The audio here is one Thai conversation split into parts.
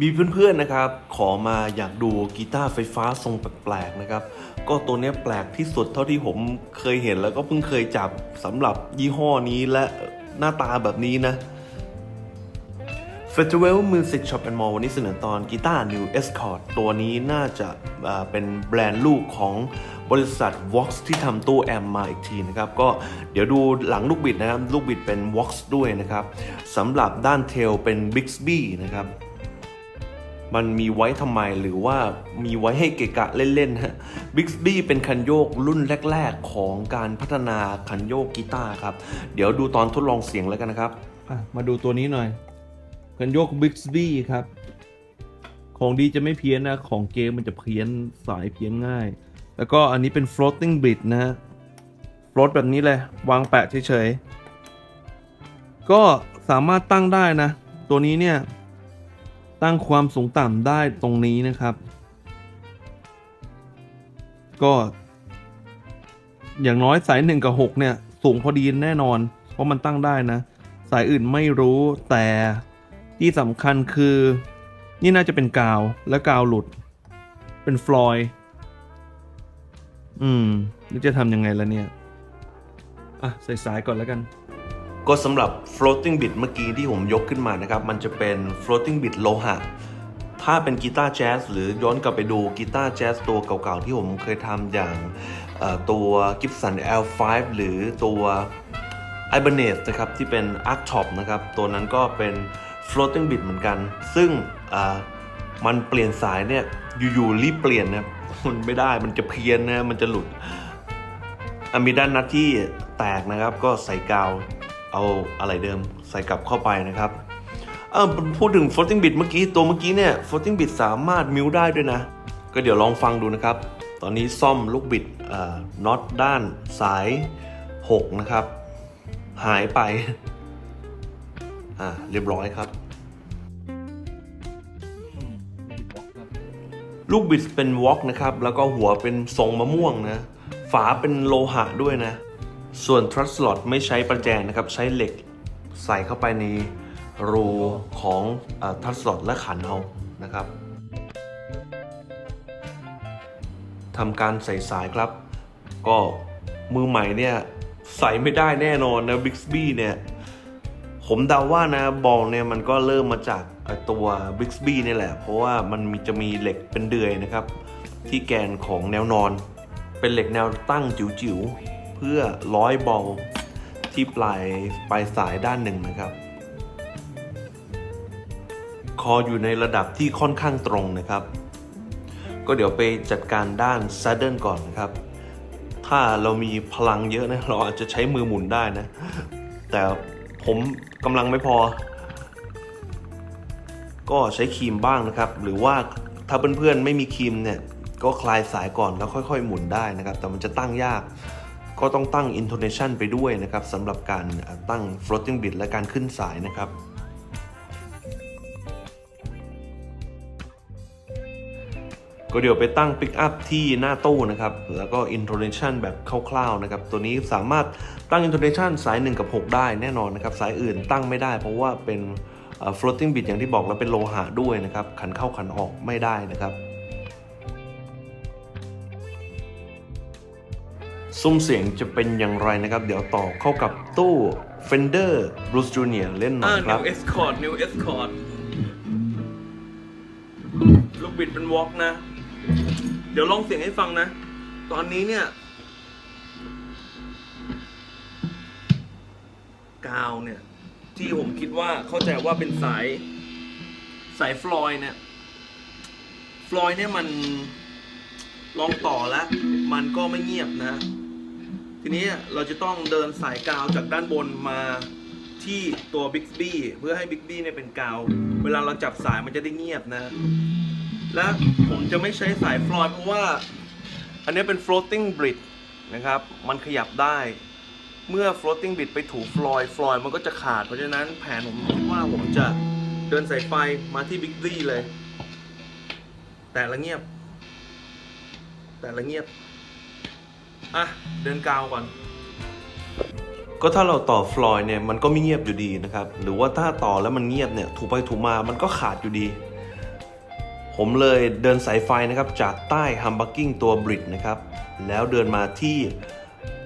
มีเพื่อนๆนะครับ ขอมาอยากดูกีตาร์ไฟฟ้าทรงแปลกๆนะครับ ก็ตัวนี้แปลกที่สุดเท่าที่ผมเคยเห็นแล้วก็เพิ่งเคยจับสำหรับยี่ห้อนี้และหน้าตาแบบนี้นะ Festival Music Shop and Mall วันนี้เสนอตอนกีตาร์ New Escort ตัวนี้น่าจะเป็นแบรนด์ลูกของบริษัท Vox ที่ทำตู้แอมมาอีกทีนะครับ ก็เดี๋ยวดูหลังลูกบิดนะครับ ลูกบิดเป็น Vox ด้วยนะครับสำหรับด้านเทลเป็น Bixby นะครับ มันมีไว้ทำไมหรือว่ามีไว้ให้เกะกะเล่นๆฮะ Bixby เป็นคันโยกรุ่นแรก ๆ ของการพัฒนาคันโยกกีตาร์ครับ เดี๋ยวดูตอนทดลองเสียงแล้วกันนะครับ มาดูตัวนี้หน่อยกันโยก Bixby ครับ ของดีจะไม่เพี้ยนนะ ของเกมมันจะเพี้ยนสายเพี้ยนง่าย แล้วก็อันนี้เป็น floating bridge นะฮะ float แบบนี้เลย วางแปะเฉยๆ ก็สามารถตั้งได้นะ ตัวนี้เนี่ย ตั้งความสูงต่ำได้ตรงนี้นะครับ ก็ อย่างน้อยสาย1กับ6เนี่ย สูงพอดีแน่นอน เพราะมันตั้งได้นะ สายอื่นไม่รู้แต่ที่สำคัญคือ นี่น่าจะเป็นกาวและกาวหลุด เป็นฟลอยด์อืมนี่จะทำยังไงล่ะเนี่ย อะ ใส่สายก่อนแล้วกัน ก็สำหรับ floating bit เมื่อกี้ที่ผมยกขึ้นมานะครับ มันจะเป็น floating bit โลหะ ถ้าเป็นกีตาร์แจ๊สหรือย้อนกลับไปดูกีตาร์แจ๊สตัวเก่าๆ ที่ผมเคยทำอย่างตัว Gibson L5 หรือตัว Ibanez นะครับ ที่เป็น Arctop นะครับ ตัวนั้นก็เป็น floating bit เหมือนกัน ซึ่งมันเปลี่ยนสายเนี่ยอยู่ๆรีบเปลี่ยนนะมันไม่ได้มันจะเพี้ยนนะมันจะหลุดมีด้านนัดที่แตกนะครับก็ใส่กาว เอาอะไรเดิมใส่กลับเข้าไปนะครับเออพูดถึง floating bit เมื่อกี้ตัวเมื่อกี้เนี่ย floating bit สามารถมิวได้ด้วยนะ ก็เดี๋ยวลองฟังดูนะครับ ตอนนี้ซ่อมลูกบิดน็อตด้านสาย 6 นะครับ หายไป อ่า เรียบร้อยครับ ลูกบิดเป็นวอล์กนะครับ แล้วก็หัวเป็นทรงมะม่วงนะ ฝาเป็นโลหะด้วยนะ ส่วนทรัสลอตไม่ใช้ประแจนะครับ ใช้เหล็กใส่เข้าไปในรูของทรัสลอตและขันเอานะครับทำการใส่สายครับ ก็มือใหม่เนี่ย ใส่ไม่ได้แน่นอนนะ Bixby เนี่ย ผมเดาว่านะบอลเนี่ยมันก็เริ่มมาจากตัว Bixby นี่แหละ เพราะว่ามันมีจะมีเหล็กเป็นเดือยนะครับ ที่แกนของแนวนอน เป็นเหล็กแนวตั้งจิ๋วๆ เพื่อร้อยบอลที่ปลายปลายสายด้านหนึ่งนะครับ คออยู่ในระดับที่ค่อนข้างตรงนะครับ ก็เดี๋ยวไปจัดการด้าน saddle ก่อนนะครับ ถ้าเรามีพลังเยอะนะเราอาจจะใช้มือหมุนได้นะ แต่ผมกำลังไม่พอ ก็ใช้ครีมบ้างนะครับ หรือว่าถ้าเพื่อนๆไม่มีครีมเนี่ยก็คลายสายก่อนแล้วค่อย ๆ หมุนได้นะครับ แต่มันจะตั้งยาก ก็ต้องตั้ง intonation ไปด้วยนะครับสำหรับการตั้ง floating bit และการขึ้นสายนะครับ ก็เดี๋ยวไปตั้ง pick up ที่หน้าตู้นะครับ แล้วก็ intonation แบบคร่าวๆนะครับ ตัวนี้สามารถตั้ง intonation สาย 1 กับ 6 ได้แน่นอนนะครับ สายอื่นตั้งไม่ได้เพราะว่าเป็น floating bit อย่างที่บอกแล้วเป็นโลหะด้วยนะครับ ขันเข้าขันออกไม่ได้นะครับ ซุ้มเสียงจะเป็นอย่างไรนะครับ เดี๋ยวต่อเข้ากับตู้ Fender Blues Junior เล่นหน่อยครับ New Escort New Escort ลูกบิดเป็นวอล์กนะ เดี๋ยวลองเสียงให้ฟังนะ ตอนนี้เนี่ยกาวเนี่ย ที่ผมคิดว่าเข้าใจว่าเป็นสาย สายฟลอยด์เนี่ยฟลอยด์เนี่ยมันลองต่อแล้ว มันก็ไม่เงียบนะ ทีนี้เราจะต้องเดินสายกาวจากด้านบนมาที่ตัว Bixby เพื่อให้ Bixby เนี่ยเป็นกาว เวลาเราจับสายมันจะได้เงียบนะ และผมจะไม่ใช้สายฟลอยเพราะว่า อันนี้เป็น floating bridge นะครับ มันขยับได้ เมื่อ floating bridge ไปถูฟลอยฟลอยมันก็จะขาด เพราะฉะนั้นแผนผมคิดว่าผมจะเดินสายไฟมาที่ Bixby เลย แต่ละเงียบ แต่ละเงียบ อะ เดินกาวก่อน ก็ถ้าเราต่อฟลอยด์เนี่ยมันก็ไม่เงียบอยู่ดีนะครับ หรือว่าถ้าต่อแล้วมันเงียบเนี่ยถูไปถูมามันก็ขาดอยู่ดี ผมเลยเดินสายไฟนะครับ จากใต้ฮัมบักกิ้งตัวบริดนะครับ แล้วเดินมาที่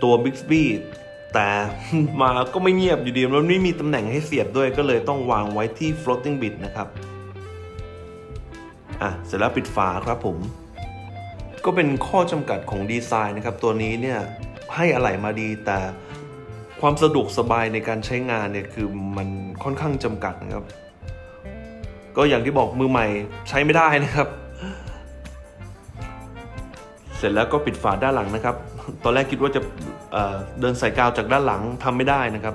ตัว Bixby แต่มาก็ไม่เงียบอยู่ดีมันไม่มีตำแหน่งให้เสียบด้วยก็เลยต้องวางไว้ที่ floating bit นะครับ อะ เสร็จแล้วปิดฝาครับผม ก็เป็นข้อจำกัดของดีไซน์นะครับ ตัวนี้เนี่ยให้อะไหล่มาดีแต่ความสะดวกสบายในการใช้งานเนี่ยคือมันค่อนข้างจำกัดนะครับ ก็อย่างที่บอกมือใหม่ใช้ไม่ได้นะครับ เสร็จแล้วก็ปิดฝาด้านหลังนะครับ ตอนแรกคิดว่าจะเเดินสายกาวจากด้านหลังทำไม่ได้นะครับ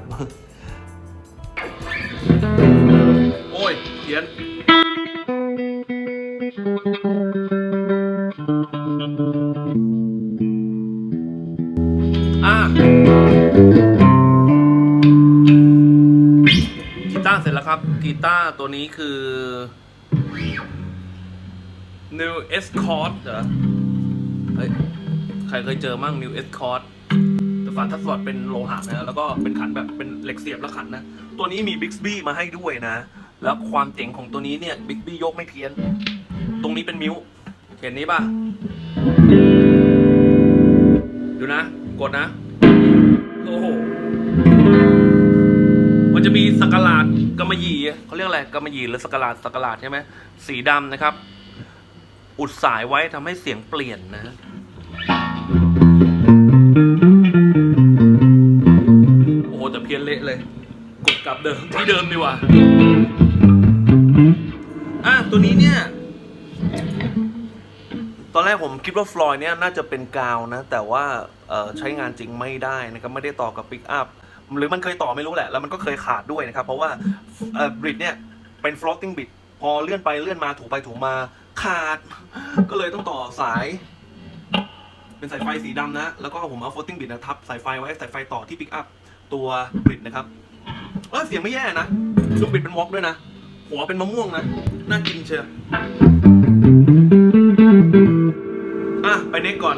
โอ้ยเขียนาร์เสร็จแล้วครับกีตาร์ตัวนี้คือ New Escort เหรอเฮ้ยใครเคยเจอมั่ง New Escort แต่ฝาทับสอดเป็นโลหะนะแล้วก็เป็นขันแบบเป็นเหล็กเสียบแล้วขันนะ ตัวนี้มี Bixby มาให้ด้วยนะ แล้วความเจ๋งของตัวนี้เนี่ย Bixby ยกไม่เพี้ยน ตรงนี้เป็นมิวเห็นนี้ป่ะ ดูนะ กดนะ โอ้โห จะมีสกลาดกำมะหยี่เขาเรียกอะไรกำมะหยี่หรือสกลาดสกลาดใช่ไหมสีดำนะครับ อุดสายไว้ทำให้เสียงเปลี่ยนนะโอ้โหแต่เพี้ยนเละเลยกดกลับเดิมที่เดิมดีกว่าอะตัวนี้เนี่ยตอนแรกผมคิดว่าฟลอยด์เนี่ยน่าจะเป็นกาวนะ แต่ว่าเอ่อใช้งานจริงไม่ได้นะครับ ไม่ได้ต่อกับปิกอัพ หรือมันเคยต่อไม่รู้แหละ แล้วมันก็เคยขาดด้วยนะครับ เพราะว่าบริดเนี่ยเป็น floating bit พอเลื่อนไปเลื่อนมาถูไปถูมาขาด ก็เลยต้องต่อสาย เป็นสายไฟสีดำนะ แล้วก็ผมเอา floating bit นะทับสายไฟไว้สายไฟต่อที่ปิกอัพตัวบริดนะครับเออเสียงไม่แย่นะลูกบิดเป็นวอกด้วยนะ หัวเป็นมะม่วงนะ น่ากินเชียวอะ ไปเน็กก่อน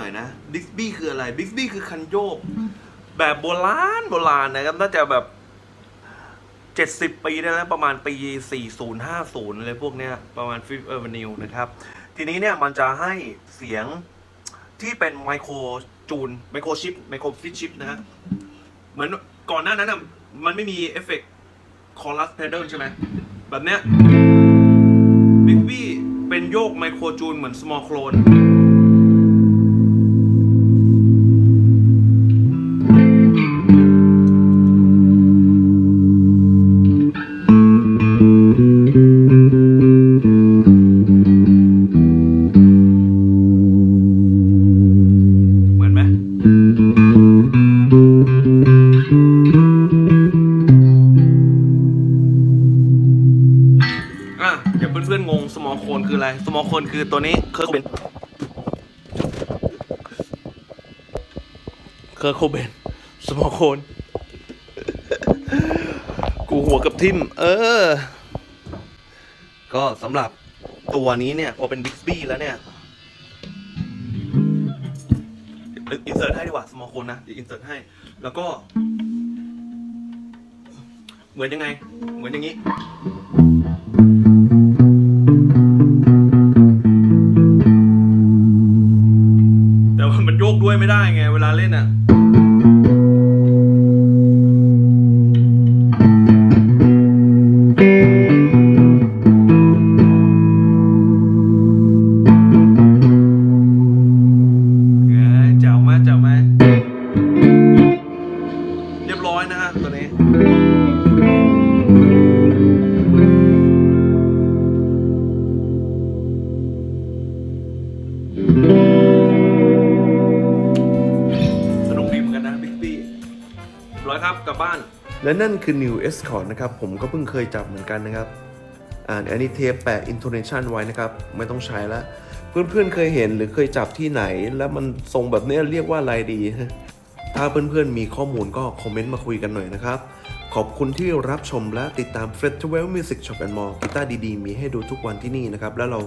น่อยนะ Bixby คืออะไร Bixby คือคันโยก แบบโบราณโบราณนะครับน่าจะแบบ70ปีได้แล้วประมาณปี40 50อะไรพวกเนี้ยประมาณ Fifth Avenue นะครับ ทีนี้เนี่ยมันจะให้เสียงที่เป็นไมโครจูนไมโครชิปไมโครฟิชชิปนะฮะเหมือนก่อนหน้านั้นอะมันไม่มีเอฟเฟกต์คอรัสเพด l ใช่ไหมแบบเนี้ยบิ๊กบี้เป็นโยกไมโครจูนเหมือน small clone เหมื คืออะไร small cone คือตัวนี้เคอร์โคเบนเคอร์โคเบน small cone กูหัวกับทิม เออ ก็สำหรับตัวนี้เนี่ยพอเป็น Bixby แล้วเนี่ยอินเสิร์ตให้ดีกว่า small cone นะเดี๋ยวอินเสิร์ตให้ แล้วก็ เหมือนยังไง เหมือนอย่างนี้ สนุกดีเหมือนกันนะบิ๊กปี้ร้อยครับกลับบ้าน และนั่นคือ New Escort นะครับ ผมก็เพิ่งเคยจับเหมือนกันนะครับ อ่านอันนี้เทปแปะ intonation ไว้นะครับ ไม่ต้องใช้ละเพื่อนๆเคยเห็นหรือเคยจับที่ไหน แล้วมันทรงแบบนี้เรียกว่าอะไรดี ถ้าเพื่อนๆมีข้อมูลก็คอมเมนต์มาคุยกันหน่อยนะครับ ขอบคุณที่รับชมและติดตาม f r e t w e l l Music Shop and More กีตาร์ดีๆ มีให้ดูทุกวันที่นี่นะครับ แล้วเรา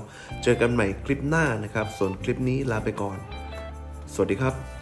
เจอกันใหม่คลิปหน้านะครับ ส่วนคลิปนี้ลาไปก่อน สวัสดีครับ